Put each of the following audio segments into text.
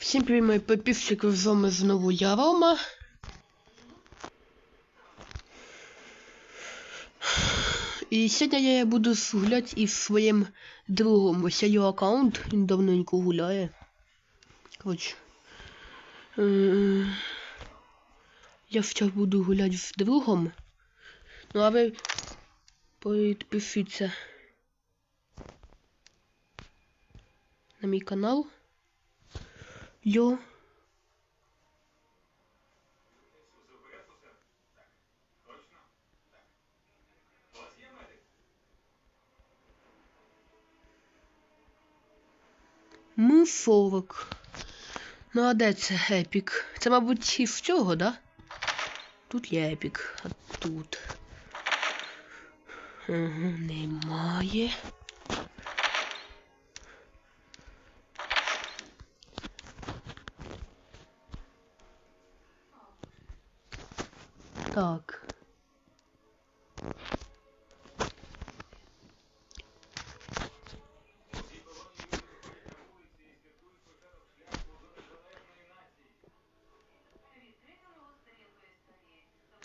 Всім привіт, мої підписчики, з вами знову я, Рома. І сьогодні я буду гуляти із своїм другом. Ось його аккаунт, він давненько гуляє. Коротше. Е, Я зараз буду гуляти з другом. Ну а ви підпишіться на мій канал. Йо. Ми 40. Ну, а де це епік? Це, мабуть, із цього, да? Тут є епік, а тут. Угу, немає. Так.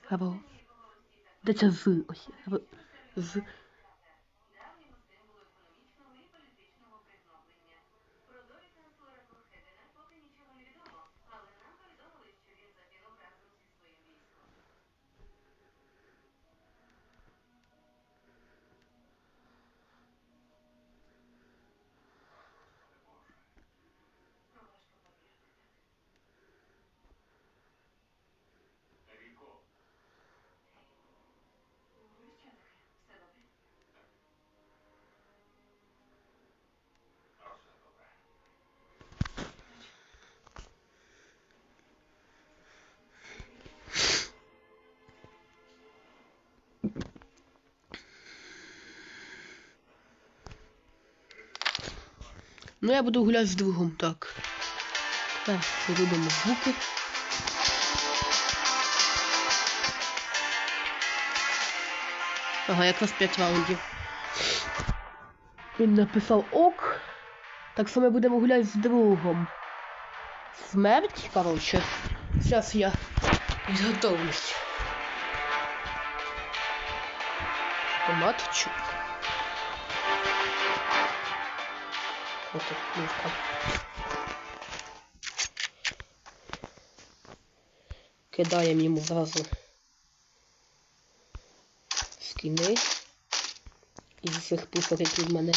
Або. Де це з? Ось. Або. З. Ну, я буду гуляти з другом, так. Так, робимо звуки. Ага, якраз 5 раундів. Він написав ок. Так ми будемо гуляти з другом. Смерть, коротше. Зараз я підготовлюсь. Матчу. Тут книжка. Кидаємо йому зразу скини із цих пушок, які в мене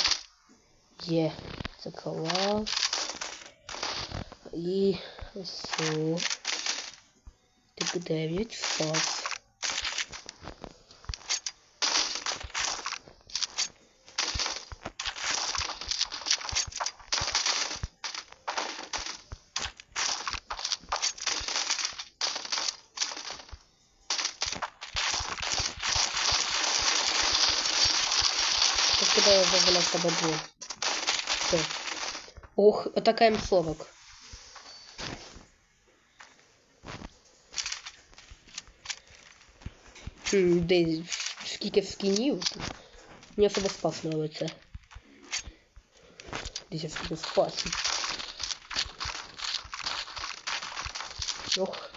є. Це клас. І ось о. Тип 9 спас. Откуда я забыла с? Все. Ох, атака М40. Хм, де скільки скинів? Мені особо спас нравиться. Десь я скільки спас. Ох.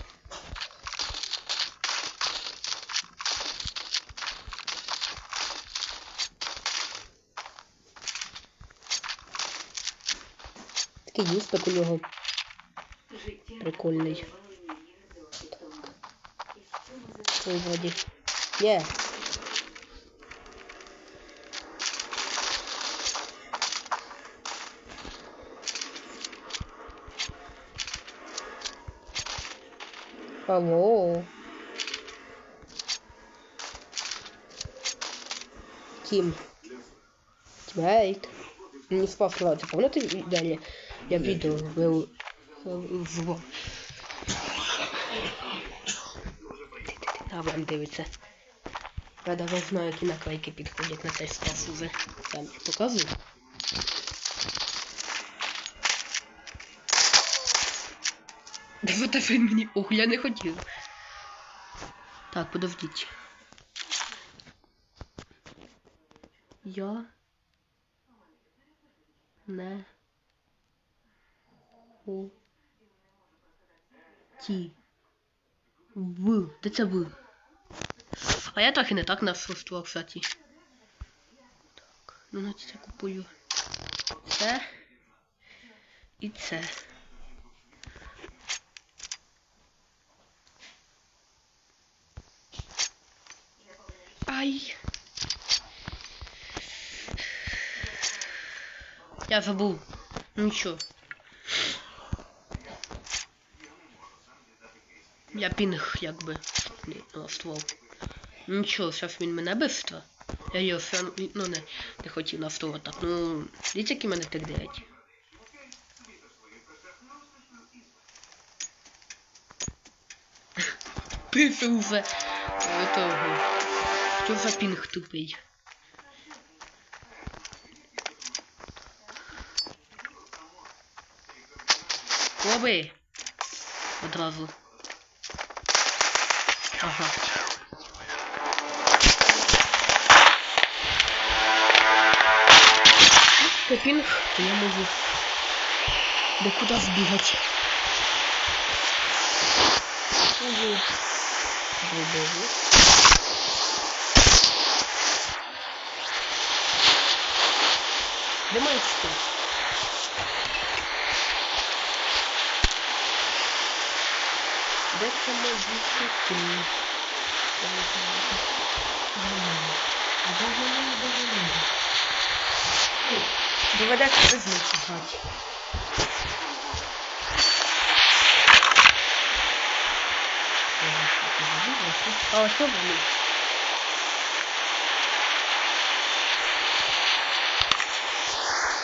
Такий юсток у нього прикольний. Ой, вроді. Є. Алло. Тім. Тімейт. Не спав кладати. Пам'ятаєте, далі Я відео вив в А вам дивиться. Я навіть знаю, які наклейки підходять на цей спас уже. Там показую. Вот він мені. Ох, я не хотів. Так, подождіть. Я не хочу Ті. В. Де це В? А я трохи не так настрою, кстати. Так, ну значить я купую це і це. Ай. Я забув. Нічого. Я пінг якби не налаштував. Нічого, зараз він мене бистро. Я його все ну не, не хотів налаштувати так. Ну, дивіться, які мене так дев'ять. Пише вже того. Що за пінг тупий? Лови! Одразу. Ага. То я можу до куди збігати. Ого. Бобову. Де маєш що? Де це мої дітки? Доведеться без них грати. А що вони?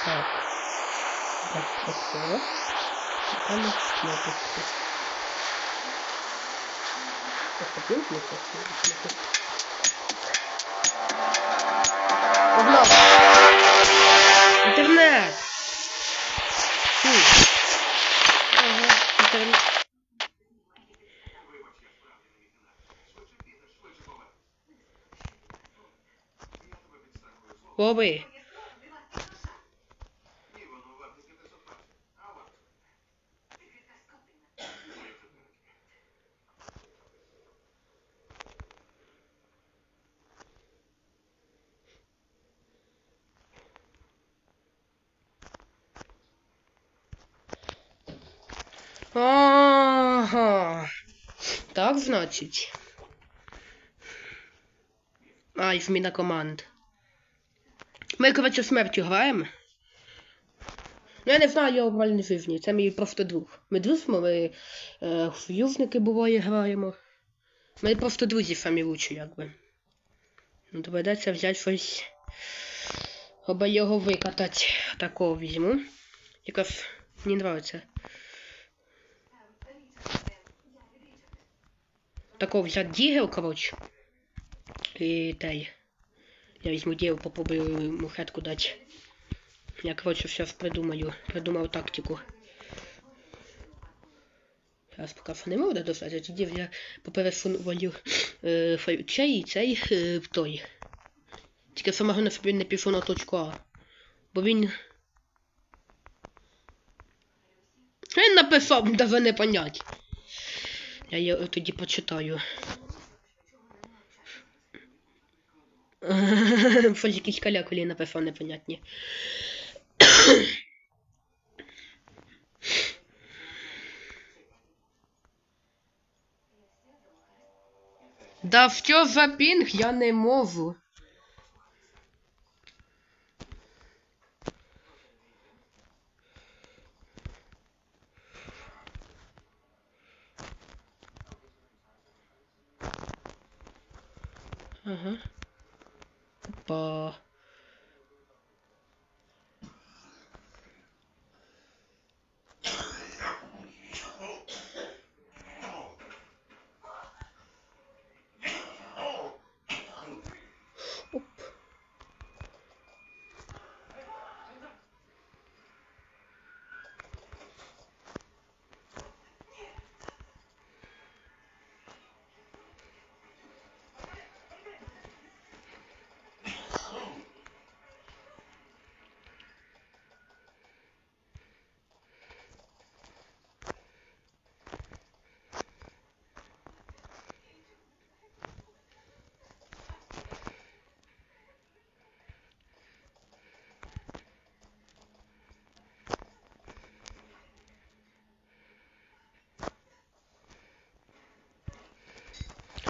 Так. Так, таке. Там кнопочки. Посадим кнопочки. Погнали! Інтернет! Фу. Ага, інтернет. Лови. Ага. Так, значить. А, і зміна команд. Ми, коротше, смертю граємо. Ну, я не знаю його в реальній житті. Це мій просто друг. Ми друзі, ми е, союзники буває граємо. Ми просто друзі самі лучші, якби. Ну, доведеться взяти щось. Аби його викатати. Такого візьму. Якось мені нравиться. Такого взяти дігел, коротше. І той. Я візьму дігел, попробую йому хетку дати. Я, коротше, зараз придумаю. Придумав тактику. Зараз поки не можу достати, тоді я попересуваю е, цей і цей е, той. Тільки саме головне, щоб він не пішов на точку А. Бо він. Він написав, даже не понять. Я її тоді почитаю. Фоль якісь калякулі написав непонятні. Да що за пінг? Я не можу. Mm-hmm. Uh huh. Bar.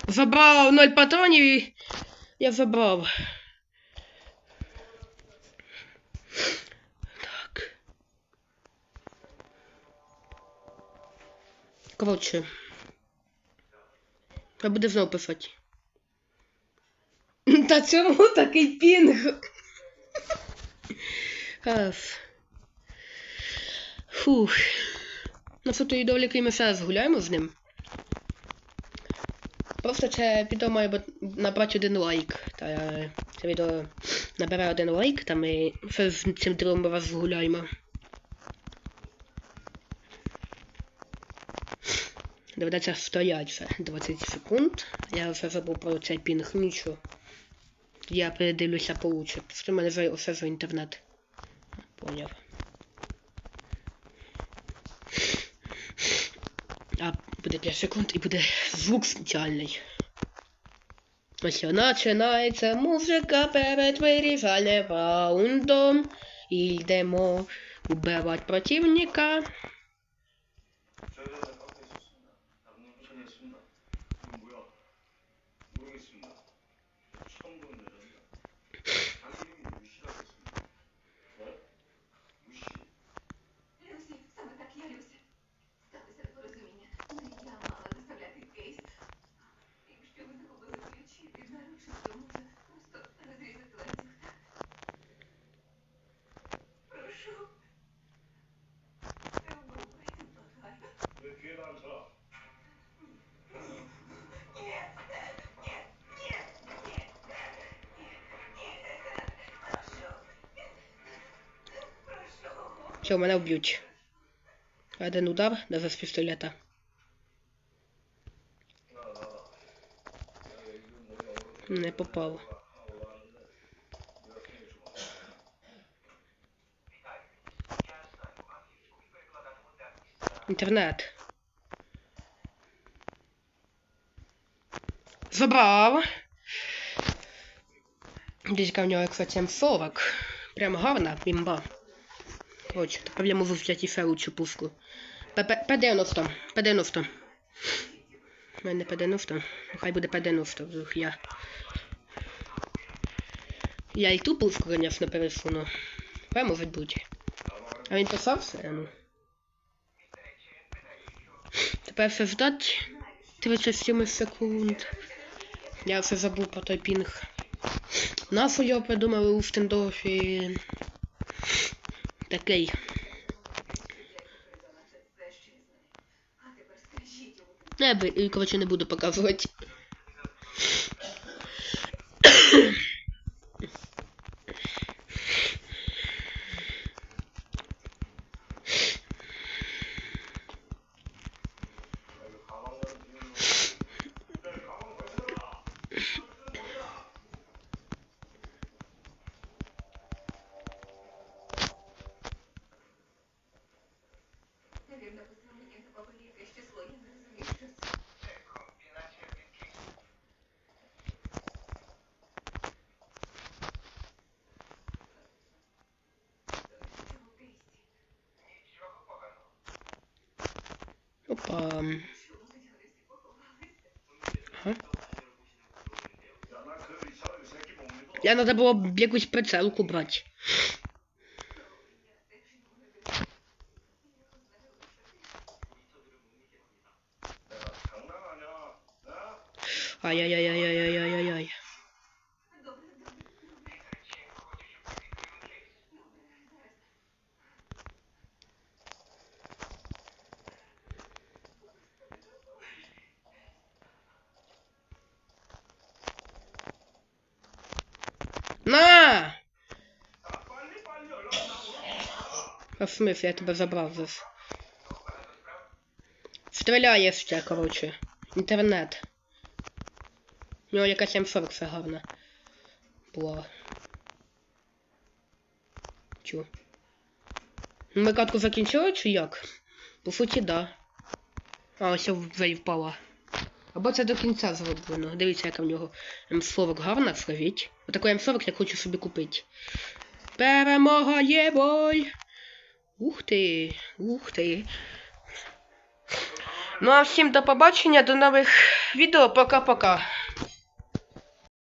Забрав 0 патронів і я забрав. Так. Коротше. Я буду знову писати. Та чому такий пінг? Фух. Ну що тоді доволі ми ще згуляємо з ним. Просто це відео має набрати один лайк. Та е, це відео набере один лайк, та ми ще з цим другом раз згуляємо. Доведеться стоять вже 20 секунд. Я вже забув про цей пінг, нічого. Я передивлюся получше. Просто в мене вже все за інтернет. Поняв. А буде 5 секунд і буде звук спеціальний. Ось починається музика перед вирішальним раундом. І йдемо убивати противника. Все, мене вб'ють. Один удар, даже з пістолета. Не попав. Інтернет. Забрав. Десь в нього, кстати, М40. Прям гарна бімба. Коротше, тепер я можу взяти ще лучшу пушку. П-90. П-90. У мене П-90. Хай буде П-90. Ух, я. Я і ту пушку, звісно, пересуну. Хай може бути. А він писався, ну. Тепер все ждати 37 секунд. Я все забув про той пінг. Нафу його придумали у стендофі. Такий. Не, коротше, не буду показувати. Kupam. Aha. Ja na to było biegły z PCL kupować. Ajajajaj. А в смысле, я тебе забрав зараз. Стріляє ще, коротше. Інтернет. У нього якась М40 все гарна. Була. Чу. Ми катку закінчили чи як? По суті, да. А, ось вже впала. Або це до кінця зроблено. Дивіться, яка в нього М40 гарна, скажіть. Отаку М40 я хочу собі купити. Перемога є бой! Ух ти, ух ти. Ну а всім до побачення, до нових відео пока-пока.